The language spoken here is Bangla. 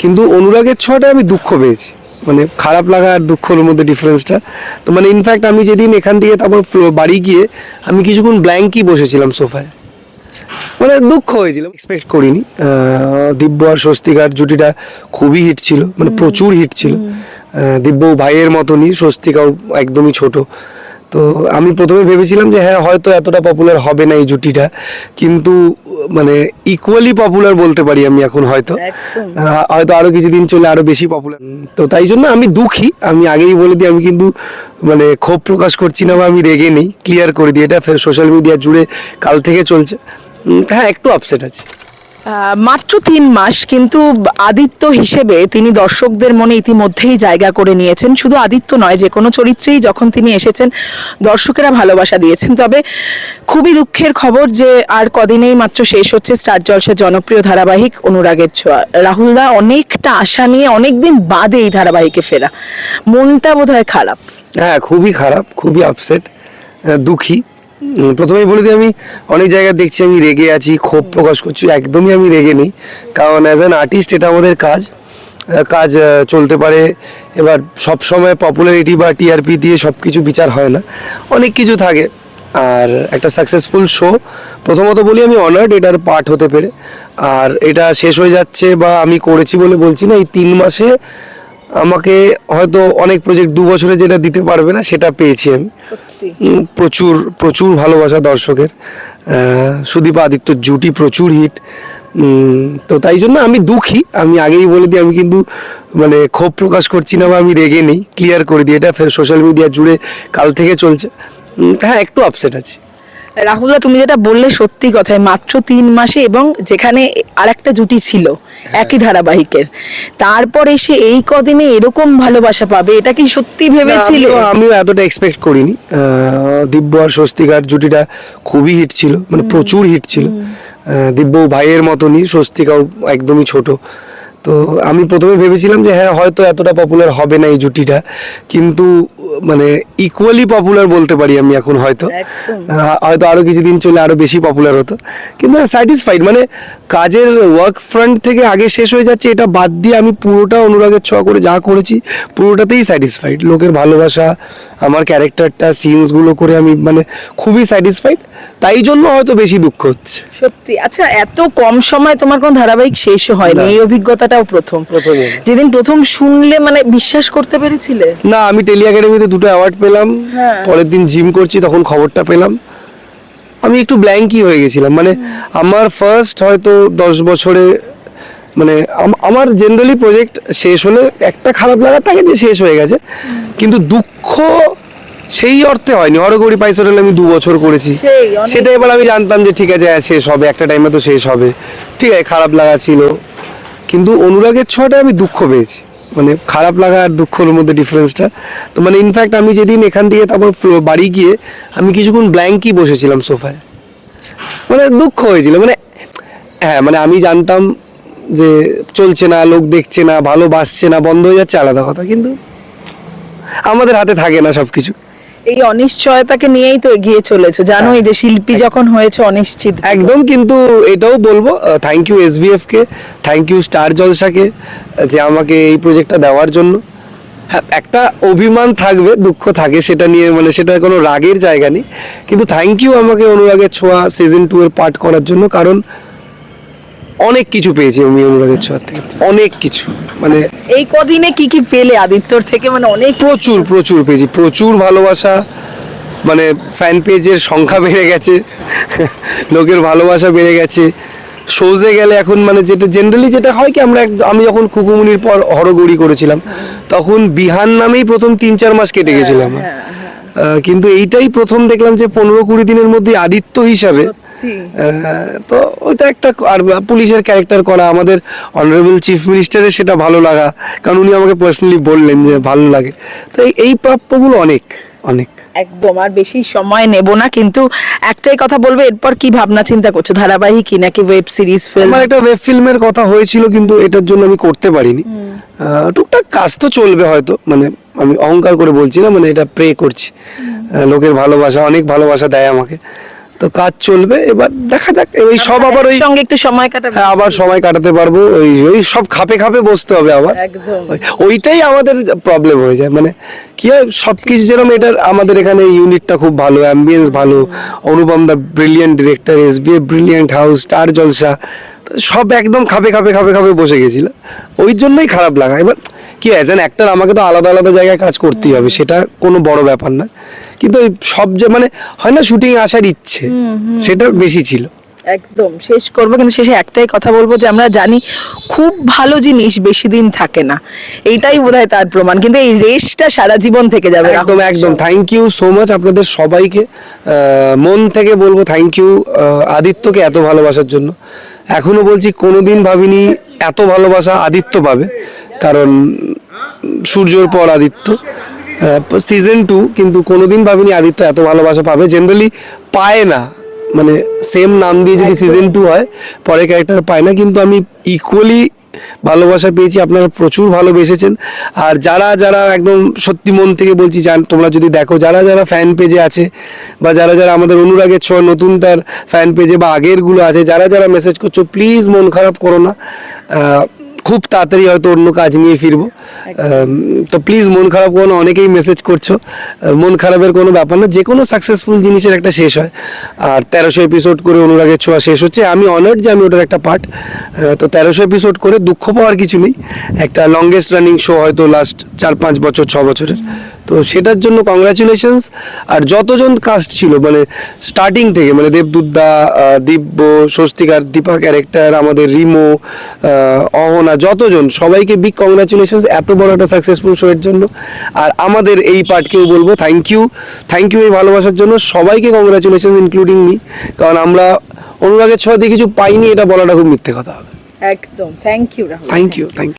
কিন্তু অনুরাগের ছোঁয়াটা আমি দুঃখ পেয়েছি। মানে খারাপ লাগা আর দুঃখের মধ্যে ডিফারেন্সটা তো মানে ইনফ্যাক্ট আমি যেদিন এখান থেকে তারপর বাড়ি গিয়ে আমি কিছুক্ষণ ব্ল্যাঙ্কই বসেছিলাম সোফায়। মানে দুঃখ হয়েছিল। এক্সপেক্ট করিনি। দিব্য আর স্বস্তিকার জুটিটা খুবই হিট ছিল। মানে প্রচুর হিট ছিল। দিব্য ভাইয়ের মতনই স্বস্তিকাও একদমই ছোট। তো আমি প্রথমে ভেবেছিলাম যে হ্যাঁ হয়তো এতটা পপুলার হবে না এই জুটিটা কিন্তু মানে ইকুয়ালি পপুলার বলতে পারি আমি এখন হয়তো। হয়তো আরও কিছুদিন চলে আরও বেশি পপুলার তো তাই জন্য আমি দুঃখী। আমি আগেই বলে দিই আমি কিন্তু মানে ক্ষোভ প্রকাশ করছি না বা আমি রেগে নেই ক্লিয়ার করে দিই। এটা সোশ্যাল মিডিয়া জুড়ে কাল থেকে চলছে। হ্যাঁ একটু আপসেট আছে। মাত্র তিন মাস, কিন্তু আদিত্য হিসেবে তিনি দর্শকদের মনে ইতিমধ্যেই জায়গা করে নিয়েছেন। শুধু আদিত্য নয়, যে কোনো চরিত্রেই যখন তিনি এসেছেন, দর্শকেরা ভালোবাসা দিয়েছেন। তবে খুবই দুঃখের খবর যে আর কদিনেই মাত্র শেষ হচ্ছে স্টার জলসার জনপ্রিয় ধারাবাহিক অনুরাগের ছোঁয়া। রাহুলদা অনেকটা আশা নিয়ে অনেকদিন বাদে এই ধারাবাহিকে ফেরা। মনটা বোধহয় খারাপ। হ্যাঁ খুবই খারাপ, খুবই আপসেট দুঃখী। প্রথমেই বলে দিই, আমি অনেক জায়গায় দেখছি, আমি রেগে আছি, ক্ষোভ প্রকাশ করছি, একদমই আমি রেগে নেই। কারণ অ্যাজ অ্যান আর্টিস্ট এটা আমাদের কাজ কাজ চলতে পারে। এবার সব সময় পপুলারিটি বা টিআরপি দিয়ে সব কিছু বিচার হয় না। অনেক কিছু থাকে। আর একটা সাকসেসফুল শো প্রথমত বলি, আমি অনার্ড এটার পার্ট হতে পেরে। আর এটা শেষ হয়ে যাচ্ছে বা আমি করেছি বলে বলছি না, এই তিন মাসে আমাকে হয়তো অনেক প্রজেক্ট দু বছরে যেটা দিতে পারবে না, সেটা পেয়েছি আমি। প্রচুর প্রচুর ভালোবাসা দর্শকের। সুদীপ আদিত্য জুটি প্রচুর হিট তো তাই জন্য আমি দুঃখী। আমি আগেই বলে দিই, আমি কিন্তু মানে ক্ষোভ প্রকাশ করছি না বা আমি রেগে নেই। ক্লিয়ার করে দিই। এটা সোশ্যাল মিডিয়া জুড়ে কাল থেকে চলছে। হ্যাঁ একটু আপসেট আছে। রাহুলদা তুমি যেটা বললে সত্যি কথাই মাত্র তিন মাসে এবং যেখানে আরেকটা জুটি ছিল একই ধারাবাহিকের। তারপর এসে এই কদিনে এরকম ভালোবাসা পাবে এটা কি সত্যি ভেবেছিল? আমিও- এতটা এক্সপেক্ট করিনি। দিব্য আর স্বস্তিকার জুটিটা খুবই হিট ছিল মানে প্রচুর হিট ছিল। দিব্য ভাইয়ের মতনই স্বস্তিকাও একদমই ছোট। তো আমি প্রথমে ভেবেছিলাম যে হ্যাঁ হয়তো এতটা পপুলার হবে না এই জুটিটা কিন্তু মানে ইকুয়ালি পপুলার বলতে পারি আমি এখন হয়তো। হয়তো আরও কিছুদিন চলে আরও বেশি পপুলার হতো। কিন্তু স্যাটিসফাইড মানে কাজের ওয়ার্ক ফ্রন্ট থেকে আগে শেষ হয়ে যাচ্ছে এটা বাদ দিয়ে আমি পুরোটা অনুরাগের ছোঁয়া করে যা করেছি পুরোটাতেই স্যাটিসফাইড লোকের ভালোবাসা আমার ক্যারেক্টারটা সিনসগুলো করে আমি মানে খুবই স্যাটিসফাইড তাই জন্য হয়তো বেশি দুঃখ হচ্ছে। সত্যি। আচ্ছা এত কম সময় তোমার কোনো ধারাবাহিক শেষ হয়নি এই অভিজ্ঞতাটাও প্রথম। প্রথমে। যেদিন প্রথম শুনলে মানে বিশ্বাস করতে পেরেছিলে? না আমি টেলি একাডেমিতে দুটো অ্যাওয়ার্ড পেলাম। হ্যাঁ। পরের দিন জিম করছি তখন খবরটা পেলাম। আমি একটু ব্ল্যাঙ্কই হয়ে গেছিলাম। মানে আমার ফার্স্ট হয়তো দশ বছরে মানে আমার জেনারেলি প্রজেক্ট শেষ হলে একটা খারাপ লাগা থাকে যে শেষ হয়ে গেছে। কিন্তু দুঃখ সেই অর্থে হয়নি হরগৌরী পাইসর হলে আমি দু বছর করেছি। সেটা এবার আমি জানতাম যে ঠিক আছে হ্যাঁ, শেষ হবে একটা টাইমে তো শেষ হবে। ঠিক আছে খারাপ লাগা ছিল। কিন্তু অনুরাগের ছোঁয়াটা আমি দুঃখ পেয়েছি। মানে খারাপ লাগা আর দুঃখের মধ্যে ডিফারেন্সটা তো মানে ইনফ্যাক্ট আমি যেদিন এখান থেকে তারপর বাড়ি গিয়ে আমি কিছুক্ষণ ব্ল্যাঙ্কই বসেছিলাম সোফায়। মানে দুঃখ হয়েছিল। মানে হ্যাঁ মানে আমি জানতাম যে চলছে না লোক দেখছে না ভালোবাসছে না বন্ধ হয়ে যাচ্ছে আলাদা কথা। কিন্তু আমাদের হাতে থাকে না সবকিছু। এই অনিশ্চয়তাকে নিয়েই তো এগিয়ে চলেছো। জানোই যে শিল্পী যখন হয়েছে অনিশ্চিত। একদম কিন্তু এটাও বলব থ্যাংক ইউ এস এসবিএফ কে থ্যাংক ইউ স্টার জলসাকে যে আমাকে এই প্রজেক্টটা দেওয়ার জন্য। হ্যাঁ একটা অভিমান থাকবে দুঃখ থাকে সেটা নিয়ে মানে সেটা কোনো রাগের জায়গা নেই। কিন্তু থ্যাংক ইউ আমাকে অনুরাগের ছোঁয়া সিজন টু এর পার্ট করার জন্য কারণ অনেক কিছু পেয়েছি আমি অনুরাগের ছোঁয়ার থেকে। অনেক কিছু। মানে এই কদিনে কি কি পেলে আদিত্যর থেকে? মানে অনেক প্রচুর প্রচুর পেয়েছি। প্রচুর ভালোবাসা। মানে ফ্যান পেজের সংখ্যা বেড়ে গেছে। লোকের ভালোবাসা বেড়ে গেছে। শোজে গেলে এখন মানে যেটা জেনারেলি যেটা হয় কি আমরা আমি যখন খুকুমুনির পর হরগৌরি করেছিলাম তখন বিহান নামেই প্রথম তিন চার মাস কেটে গেছিলাম কিন্তু এইটাই প্রথম দেখলাম যে পনেরো কুড়ি দিনের মধ্যে আদিত্য হিসাবে তো ওটা একটা আর পুলিশের ক্যারেক্টার করা আমাদের অনারেবল চিফ মিনিস্টারের সেটা ভালো লাগা কারণ উনি আমাকে পার্সোনালি বললেন যে ভালো লাগে। তো এই- প্রাপ্যগুলো অনেক অনেক। একদম আর বেশি সময় নেব না কিন্তু একটাই কথা বলব এরপর কি ভাবনা চিন্তা করছ? ধারাবাহিক কি নাকি ওয়েব সিরিজ ফিল্ম আমার একটা ওয়েব ফিল্মের কথা হয়েছিল কিন্তু এটার জন্য আমি করতে পারিনি। টুকটাক কাজ তো চলবে হয়তো মানে আমি অহংকার করে বলছি না মানে এটা প্রে করছি। লোকের ভালোবাসা অনেক ভালোবাসা দেয় আমাকে। তো কাজ চলবে এবার দেখা যাক এই সব আবার ওই সঙ্গে একটু সময় কাটাবে। হ্যাঁ আবার সময় কাটাতে পারব ওই ওই সব খাপে খাপে বসতে হবে আবার। একদম। ওইটাই আমাদের প্রবলেম হয়ে যায় মানে কি হয় সবকিছু যেরকম এটার আমাদের এখানে ইউনিটটা খুব ভালো অ্যাম্বিয়েন্স ভালো Anupam da brilliant director S B brilliant house star Jalsha তো সব একদম খাপে খাপে খাপে খাপে বসে গেছিল ওই জন্যই খারাপ লাগা এবার কি অ্যাজ অ্যান অ্যাক্টার আমাকে তো আলাদা আলাদা জায়গায় কাজ করতেই হবে সেটা কোনো বড় ব্যাপার না। কিন্তু ওই সব যে মানে হয় না শুটিং আসার ইচ্ছে সেটা বেশি ছিল। একদম শেষ করব কিন্তু শেষে একটাই কথা বলব যে আমরা জানি খুব ভালো জিনিস বেশি দিন থাকে না। এইটাই বোধহয় তার প্রমাণ কিন্তু এই রেসটা সারা জীবন থেকে যাবে একদম একদম। থ্যাংক ইউ সো মাচ আপনাদের সবাইকে। মন থেকে বলব থ্যাংক ইউ আদিত্যকে এত ভালোবাসার জন্য। এখনও বলছি কোনোদিন ভাবিনি এত ভালোবাসা আদিত্য পাবে। কারণ সূর্যর পর আদিত্য। সিজন টু কিন্তু কোনোদিন ভাবিনি আদিত্য এত ভালোবাসা পাবে। জেনারেলি পায় না। মানে সেম নাম দিয়ে যদি সিজন টু হয় পরে ক্যারেক্টার পায় না। কিন্তু আমি ইকুয়ালি ভালোবাসা পেয়েছি। আপনারা প্রচুর ভালোবেসেছেন। আর যারা যারা একদম সত্যি মন থেকে বলছি জান তোমরা যদি দেখো যারা যারা ফ্যান পেজে আছে বা যারা যারা আমাদের অনুরাগের ছোঁয়া নতুনটার ফ্যান পেজে বা আগেরগুলো আছে যারা যারা মেসেজ করছ প্লিজ মন খারাপ করো না। খুব তাড়াতাড়ি হয়তো অন্য কাজ নিয়ে ফিরবো। তো প্লিজ মন খারাপ করো না অনেকেই মেসেজ করছ। মন খারাপের কোনো ব্যাপার না যে কোনো সাকসেসফুল জিনিসের একটা শেষ হয়। আর তেরোশো এপিসোড করে অনুরাগের ছোঁয়া শেষ হচ্ছে। আমি অনার্ড যে আমি ওটার একটা পার্ট তো তেরোশো এপিসোড করে দুঃখ পাওয়ার কিছু নেই। একটা লংগেস্ট রানিং শো হয়তো লাস্ট চার পাঁচ বছর ছ বছরের। তো সেটার জন্য কংগ্রাচুলেশনস আর যতজন কাস্ট ছিল মানে স্টার্টিং থেকে মানে দেবদুদ্দা দিব্য স্বস্তিকার দীপা ক্যারেক্টার আমাদের রিমো অহনা যতজন সবাইকে বিগ কংগ্রাচুলেশনস এত বড় একটা সাকসেসফুল শো এর জন্য। আর আমাদের এই পার্টকেও বলব থ্যাংক ইউ থ্যাংক ইউ এই ভালোবাসার জন্য সবাইকে কংগ্রাচুলেশন ইনক্লুডিং মি কারণ আমরা অনুরাগের ছোঁয়া দিয়ে কিছু পাইনি এটা বলাটা খুব মিথ্যে কথা হবে। একদম। Thank you thank you thank you